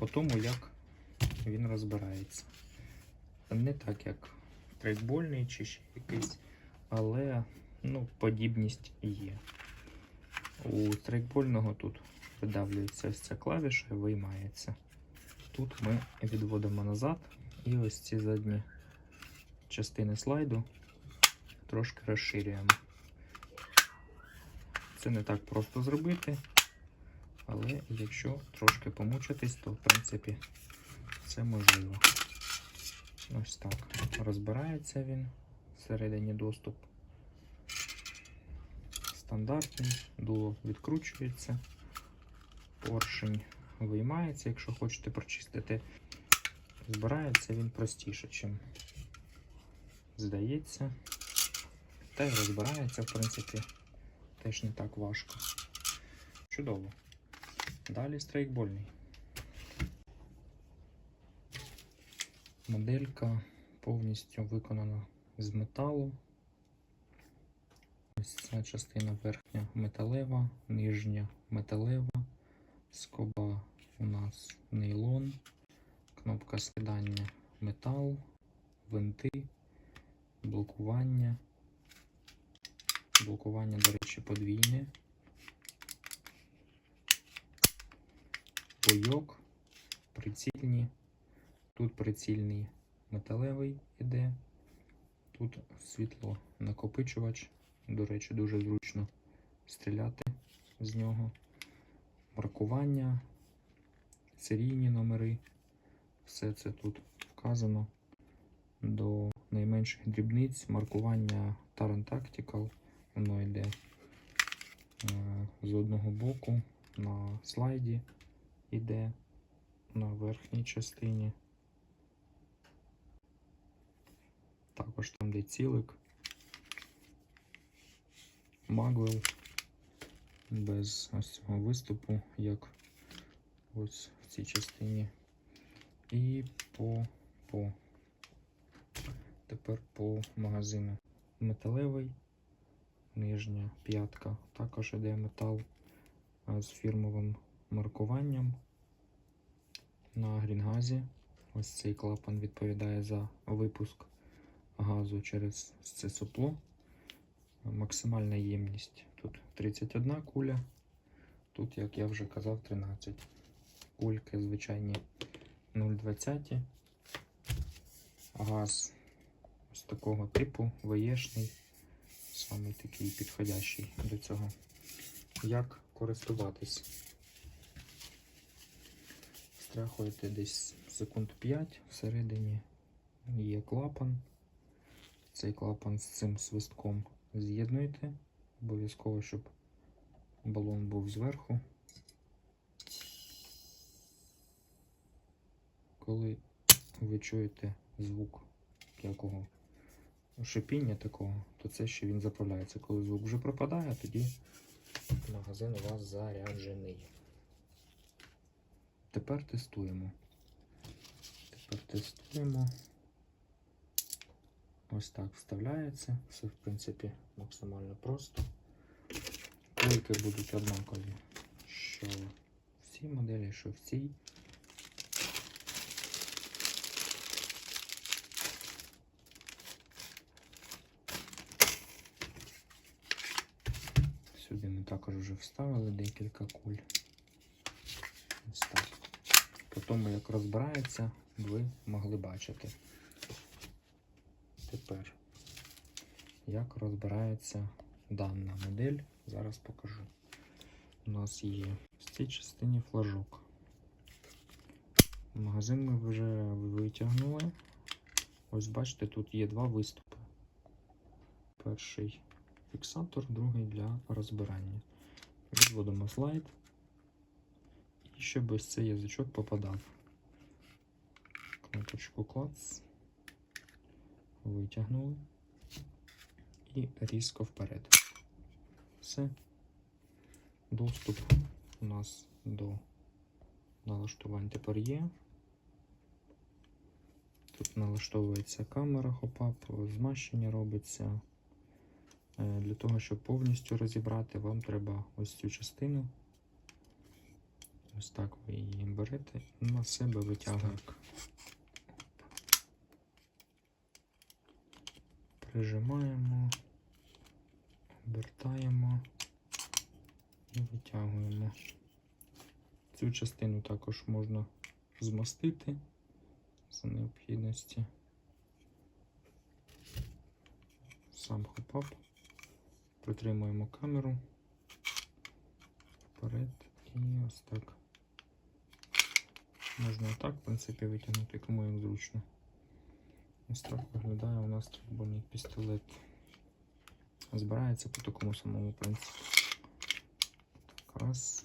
по тому, як він розбирається. Не так, як трейкбольний чи ще якийсь, але ну, подібність є. У трейкбольного тут видавлюється ось ця клавіша і виймається. Тут ми відводимо назад і ось ці задні частини слайду трошки розширюємо. Це не так просто зробити, але якщо трошки помучитись, то в принципі це можливо. Ось так. Розбирається він всередині доступ. Стандартний, дуло відкручується, поршень виймається, якщо хочете прочистити. Збирається він простіше, чим здається. Та й розбирається, в принципі, теж не так важко. Чудово. Далі страйкбольний. Моделька повністю виконана з металу. Ось ця частина верхня металева, нижня металева, скоба у нас нейлон, кнопка скидання метал, винти, блокування. Блокування, до речі, подвійне. Бойок, прицільні. Тут прицільний металевий іде. Тут світло накопичувач. До речі, дуже зручно стріляти з нього. Маркування, серійні номери. Все це тут вказано до найменших дрібниць. Маркування Taran Tactical. Воно йде е, з одного боку на слайді, йде на верхній частині. Також там де цілик, магвел без ось цього виступу, як ось в цій частині. І по, по тепер по магазину металевий, нижня п'ятка, також іде метал з фірмовим маркуванням на грінгазі. Ось цей клапан відповідає за випуск газу через це сопло. Максимальна ємність тут 31 куля, тут, як я вже казав, 13. Кульки звичайні 0,20. Газ ось такого типу, ваєшний, саме такий підходящий до цього. Як користуватись? Страхуєте десь секунд 5 всередині є клапан. Цей клапан з цим свистком з'єднуєте. Обов'язково, щоб балон був зверху. Коли ви чуєте звук якого шипіння такого, то це ще він заправляється. Коли звук вже пропадає, тоді магазин у вас заряджений. Тепер тестуємо. Тепер тестуємо. Ось так вставляється. Все, в принципі, максимально просто. Кульки будуть однакові, що в цій моделі, що в цій. Сюди ми також вже вставили декілька куль. Тому, як розбирається, ви могли бачити. Тепер, як розбирається дана модель, зараз покажу. У нас є в цій частині флажок. Магазин ми вже витягнули. Ось бачите, тут є два виступи. Перший фіксатор, другий для розбирання. Відводимо слайд. І щоб ось цей язичок попадав. Кнопочку клац. Витягнули. І різко вперед. Все. Доступ у нас до налаштувань тепер є. Тут налаштовується камера хопап, змащення робиться. Е, Для того, щоб повністю розібрати, вам треба ось цю частину Ось так ви її берете і на себе витягуєте. Прижимаємо, обертаємо і витягуємо. Цю частину також можна змастити за необхідності. Сам хопап. Притримуємо камеру вперед і ось так. Можна отак, в принципі, витягнути, кому як зручно. Ось так виглядає у нас трибольний пістолет. Збирається по такому самому принципу. Так, раз.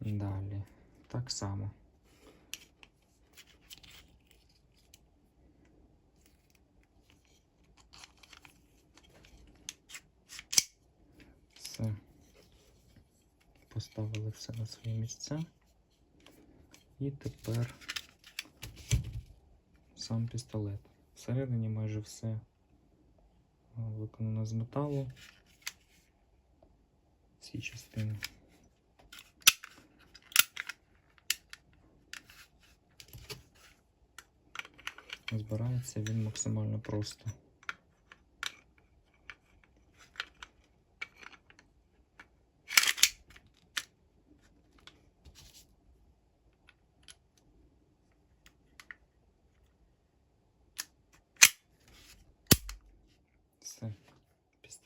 Далі. Так само. Все. Поставили все на свої місця. І тепер сам пістолет. Всередині майже все е, виконано з металу. Ці частини. Збирається він максимально просто. Все.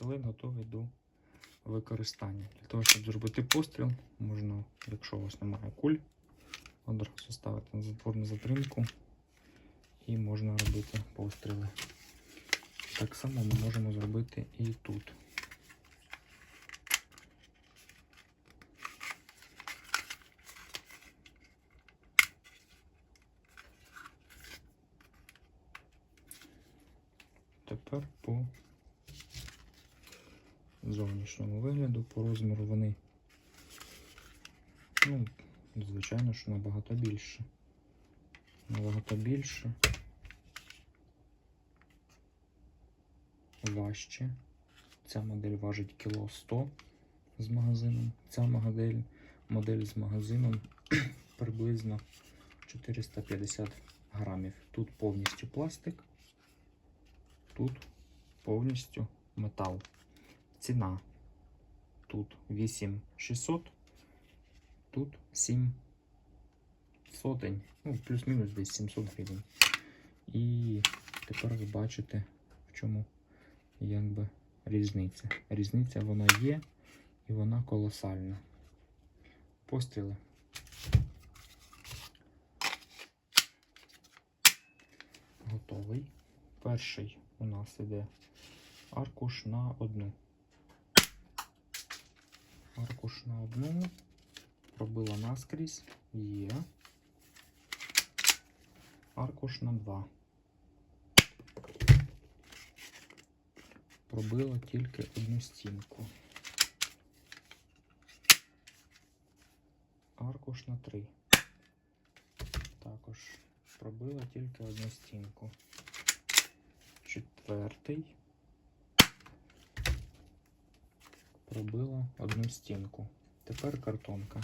Пістолет готовий до використання. Для того, щоб зробити постріл, можна, якщо у вас немає куль, одразу ставити на затворну затримку і можна робити постріли. Так само ми можемо зробити і тут. Тепер по зовнішньому вигляду, по розміру вони, ну, звичайно, що набагато більше. Набагато більше. Важче. Ця модель важить кіло 100 з магазином. Ця модель, модель з магазином приблизно 450 грамів. Тут повністю пластик, тут повністю метал. Ціна тут 8600, тут 7 сотень, ну, плюс-мінус десь 700 гривень. І тепер ви бачите, в чому якби різниця. Різниця вона є і вона колосальна. Постріли. Готовий. Перший у нас іде аркуш на одну. Аркуш на одну. Пробила наскрізь. Є. Аркуш на 2. Пробила тільки одну стінку. Аркуш на 3. Також пробила тільки одну стінку. Четвертий. Пробила одну стінку. Тепер картонка.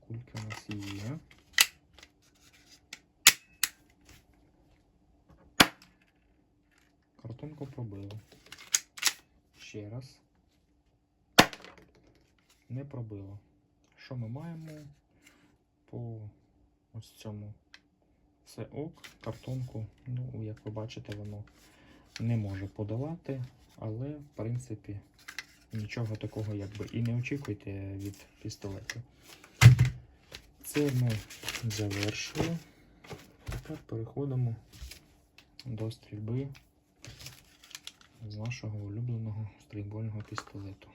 Кульки у нас є. Картонку пробили. Ще раз. Не пробило. Що ми маємо по ось цьому? Це ок, картонку, ну, як ви бачите, воно не може подолати, але, в принципі, нічого такого якби і не очікуйте від пістолету. Це ми завершили. Тепер переходимо до стрільби з нашого улюбленого стрільбольного пістолету.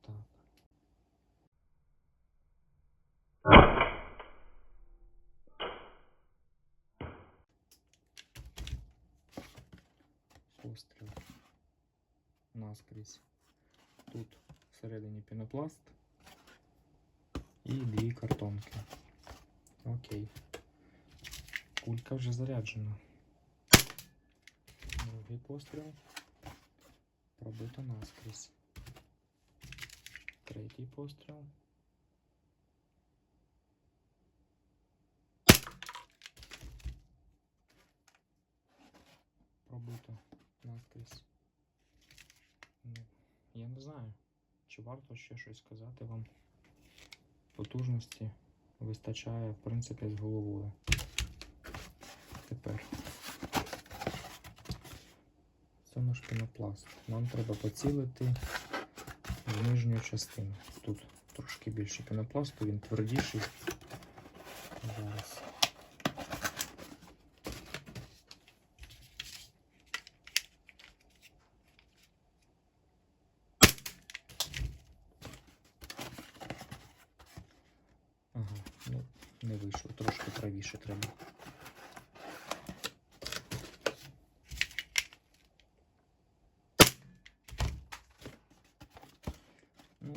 Так. Постріл наскрізь. Тут всередині пінопласт і дві картонки. Окей. Кулька вже заряджена. Другий постріл. Пробито наскрізь. Третій постріл. Пробито наскрізь. Ну, я не знаю, чи варто ще щось сказати вам. Потужності вистачає, в принципі, з головою. Тепер. Це наш пінопласт. Нам треба поцілити в нижню частину. Тут трошки більше пінопласту, він твердіший. Зараз. Ага, ну не вийшло, трошки правіше треба. Ну,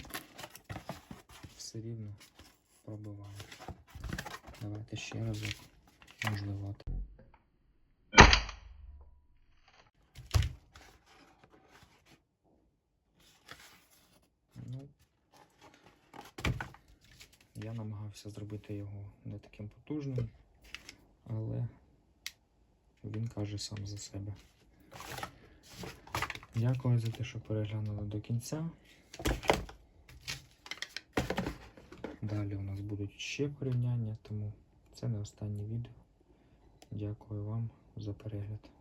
все рівно пробиваю. Давайте ще разок. Можливо. так. Ну, я намагався зробити його не таким потужним, але він каже сам за себе. Дякую за те, що переглянули до кінця. Далі у нас будуть ще порівняння, тому це не останнє відео. Дякую вам за перегляд.